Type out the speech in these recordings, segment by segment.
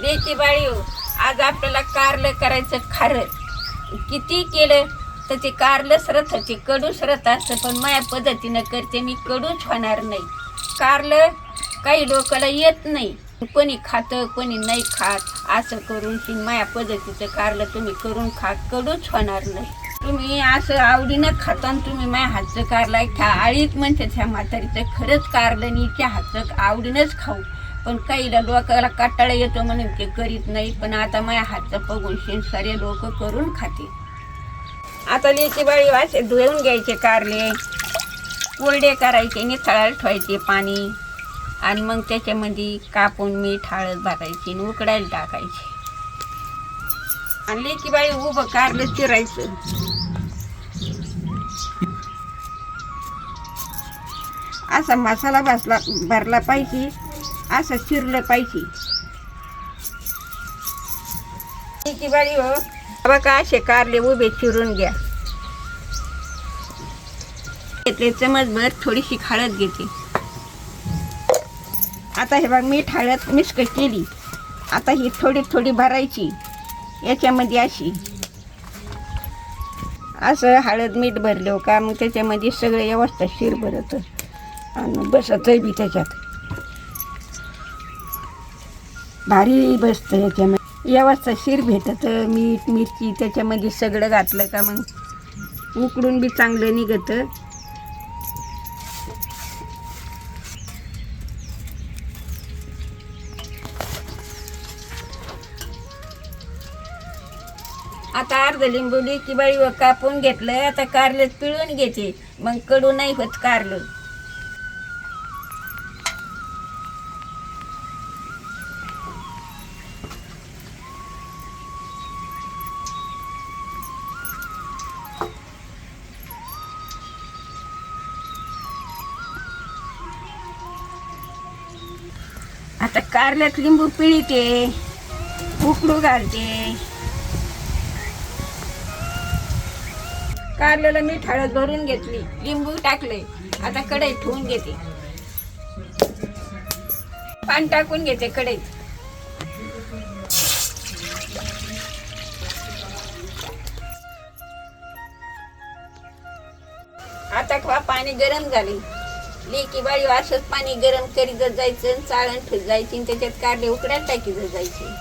लेची बाळी आज आपल्याला कारलं करायचं खारं. किती केलं तर ते कारलंच सरत ते कडूच सरत असतं पण माझ्या पद्धतीनं करते मी कडूच होणार नाही. कारलं काही लोकाला येत नाही. कोणी खातं कोणी नाही खात असं करून की माया पद्धतीचं कारलं तुम्ही करून खा कडूच होणार नाही. तुम्ही असं आवडीनं खाता आणि तुम्ही माझ्या हातचं कारला खा आळीत म्हणते त्या म्हातारीचं खरंच कारलं आणि त्या हातचं आवडीनंच खाऊ. पण काही लोकाला काटाळा येतो म्हणून ते करीत नाही पण आता माझ्या हातचं बघून शेण लोक करून खाते. आता लेची बाळी वाचे धुवून घ्यायचे कारले. कोरडे करायचे निथळायला ठेवायचे पाणी. आणि मग त्याच्यामध्ये कापून मीठ हळद भाजायची आणि उकडायला टाकायचे. आणि लेकी बाई उभं कारलं चिरायचं. असा मसाला भासला भरला पाहिजे. असं चिरलं पाहिजे. लेकी बाई हो. बघा असे कारले उभे चिरून घ्या. घेतले चमचभर थोडीशी हळद घेते. आता हे बघ मीठ हळद मिस्क केली. आता ही थोडी थोडी भरायची. याच्यामध्ये अशी. असं हळद मीठ भरलं का मग त्याच्यामध्ये सगळं व्यवस्था शिर भरत आणि बसत बी त्याच्यात. भारी बसतं याच्यामध्ये व्यवस्था शिर भेटत मीठ मिरची त्याच्यामध्ये सगळं घातलं का मग? उकडून बी चांगलं निघतं. आता अर्ध लिंबू की बाई व कापून घेतलं आता कारलं पिळून घेते. मग कडू नाही होत कारलं. आता कारल्यात लिंबू पिळते उकडू घालते. कारल्याला मी हळद भरून घेतली लिंबू टाकले आता कढईत ठेवून घेते. पाणी टाकून घेते कढईत. आता पाणी गरम झाले. लेकी बाळी असंच पाणी गरम करीत जायचं आणि चाळण ठेवत जायची आणि त्याच्यात कारले उकड्यात टाकीत जायचे.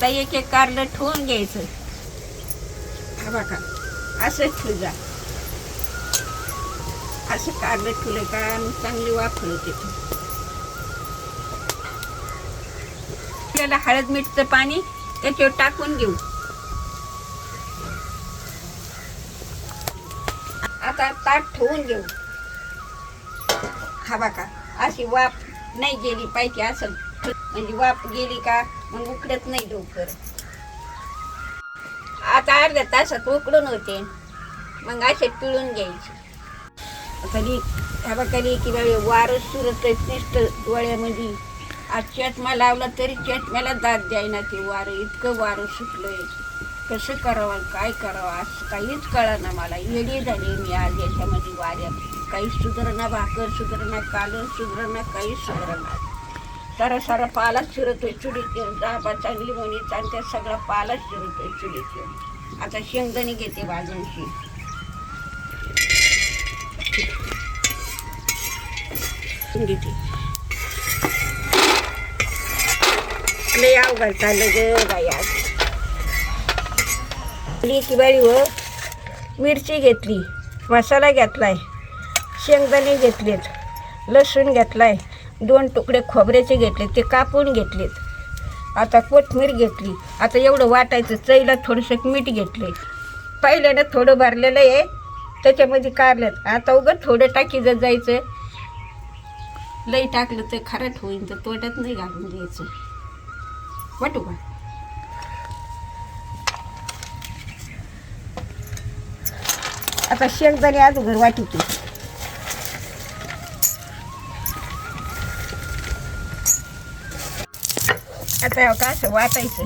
तर एक एक कारलं ठेवून घ्यायचं. हा बघा असंच ठेवजा असं कारलं ठेवलं का? चांगली वाफळ होते. आपल्याला हळद मीठचं पाणी त्याच्यावर टाकून घेऊ. आता ताट ठेवून घेऊ. हवा का? अशी वाफ नाही गेली पाहिजे असं. म्हणजे वाफ गेली का मग उकडत नाही लवकर. आता अर्ध्या तासात उकडून होते. मग असे पिळून घ्यायचे. कधी ह्या कधी की वेळ वारं सुरत नुसतं डोळ्यामध्ये. आज चष्मा लावला तरी चष्म्याला दाद द्यायना ते वारं. इतकं वारं सुटलंय. कसं करावं काय करावं असं काहीच कळना मला. येडी झाली मी आज याच्यामध्ये वाऱ्या काही सुधारणा भाकर सुधारणा कालून सुधारणा काहीच सुधारणा. तर सारा पालाच शिरतोय चुलीत जाबा चांगली म्हणी चांगल्या सगळा पालाच शिरतोय चुलीत आता शेंगदाणी घेते भाजूनशी घेते लय अवघड चाललं ग बाई आज. की बाई व मिरची घेतली. मसाला घेतलाय. शेंगदाणे घेतलेत लसूण घेतला आहे दोन तुकडे खोबऱ्याचे घेतले ते कापून घेतलेत. आता कोथमीर घेतली आता एवढं वाटायचं चईला थोडंसं मीठ घेतले पहिल्यानं थोडं भरलेलं आहे त्याच्यामध्ये कारल्यात. आता उगं थोडं टाकी जर जायचं. लई टाकलं तर खराट होईल तर तोट्यात नाही घालून द्यायचं. वाटू का? आता शेंगदाणे अगोदर वाटिते आता का असं वाटायचं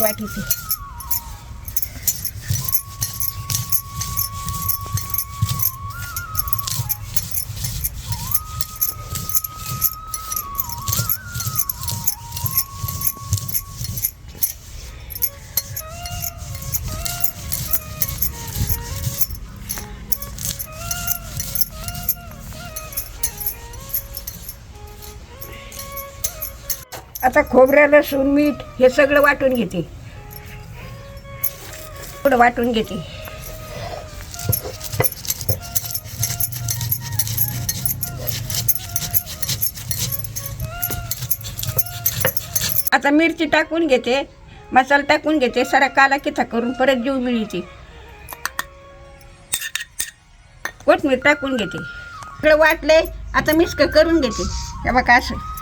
वाटीते आता खोबऱ्या लसूण मीठ हे सगळं वाटून घेते. थोडं वाटून घेते. आता मिरची टाकून घेते मसाला टाकून घेते सारा काला किथा करून परत जीव मिळते. कोथमीर टाकून घेते. सगळं वाटले आता मिस्क करून घेते. हे बघा असं.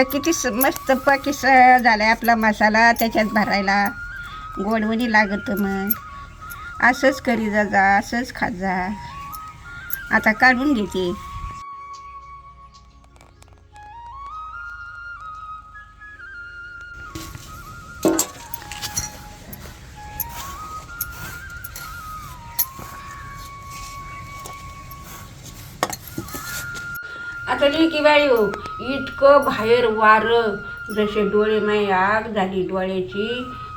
तर किती स- मस्त पाकी झाला आहे आपला मसाला त्याच्यात भरायला. गोडवणी लागत मग. असंच करी जा जा असंच खात जा. आता काढून घेते. आता की बाई हो. इतकं बाहेर वारं जसे डोळे माई आग झाली डोळ्याची.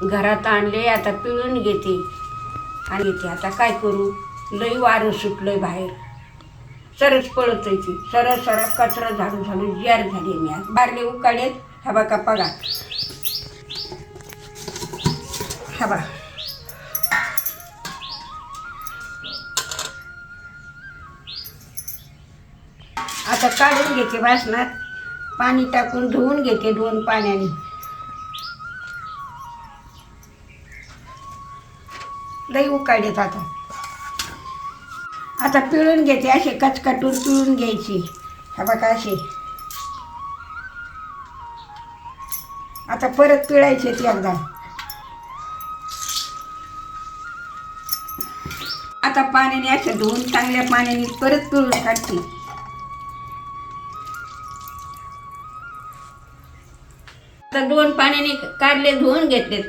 घरात आणले आता पिळून घेते. आणि ते आता काय करू? लई वारं सुटलंय बाहेर. सरस पळत ती. सरळ सरळ कचरा झाडू झाडू जार झाली मी आज. बारले उकाडेत हा बघा पगा. हा आता काढून घेते वासनात. पाणी टाकून धुवून घेते दोन पाण्याने. लई उकाडेत आता. आता पिळून घेते असे कचकटून पिळून घ्यायची. हा बघा असे. आता परत पिळायचे ती एकदा. आता पाण्याने असे धुवून चांगल्या पाण्याने परत पिळून काढते. आता दोन पाण्याने काढले धुवून घेतलेत.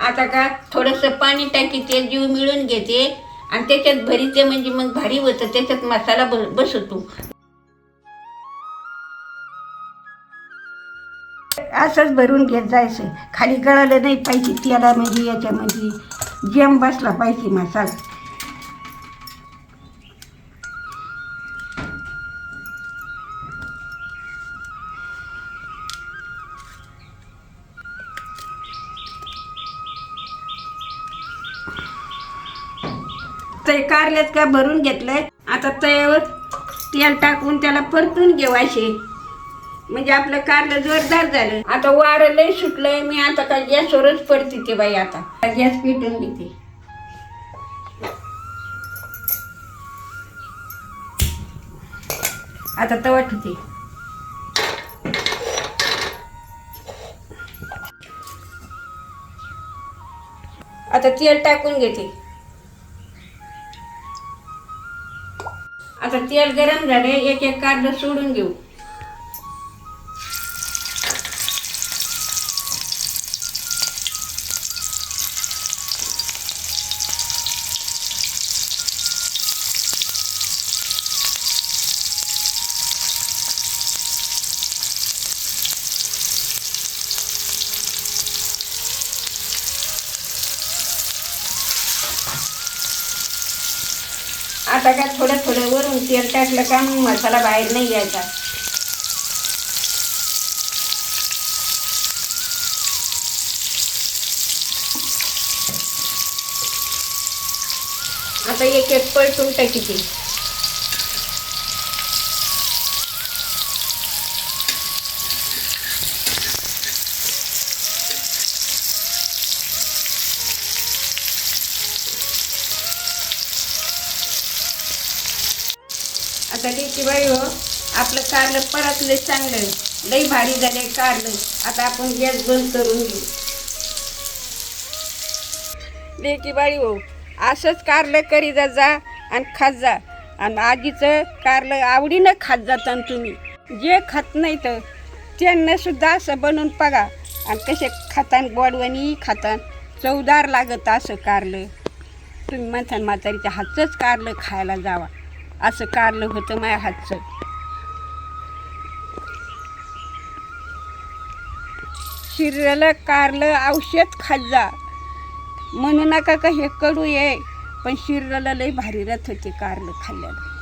आता का थोडंसं पाणी टाकी ते जीव मिळून घेते. आणि त्याच्यात भरीते म्हणजे मग भारी होतं त्याच्यात मसाला ब बसवतो. असंच भरून घेत जायचं. खाली गळालं नाही पाहिजे त्याला म्हणजे याच्यामध्ये. जेम बसला पाहिजे मसाला. ते कारल्यात काय भरून घेतलंय? आता तयावर तेल टाकून त्याला परतून घेवायचे म्हणजे आपलं कारलं जोरदार झालं. आता वारं लय सुटलंय मी आता काय गॅसवरच पडते ते बाई आता. गॅस पेटून घेते. आता तवा ठेवते. आता तेल टाकून घेते. आता तेल गरम झाले एक एक कार्ड सोडून घेऊ. आता काय थोडं थोडं वरून तेल टाकलं का मसाला बाहेर नाही यायचा. आता एक एक पलटून टाकी ती की बाई हो आपलं कारलं परतलं चांगलं लई भारी झाले कारलं. आता आपण गॅस बंद करून घेऊ. लेकी बाई हो असंच कारलं करी जा जा आणि खात जा. आणि आजीचं कारलं आवडीनं खात जाता तुम्ही. जे खात नाही तर त्यांना सुद्धा असं बनवून बघा आणि कसे खातान गोडवणी खातान चवदार लागत असं कारलं. तुम्ही म्हणता म्हातारीच्या हातच कारलं खायला जावा. असं कारलं होतं माझ्या हातचं. शरीराला कारलं औषध खात जा. म्हणू नका का हे कडू ये पण शरीराला लई भारी रथाचे कारलं खाल्ल्याला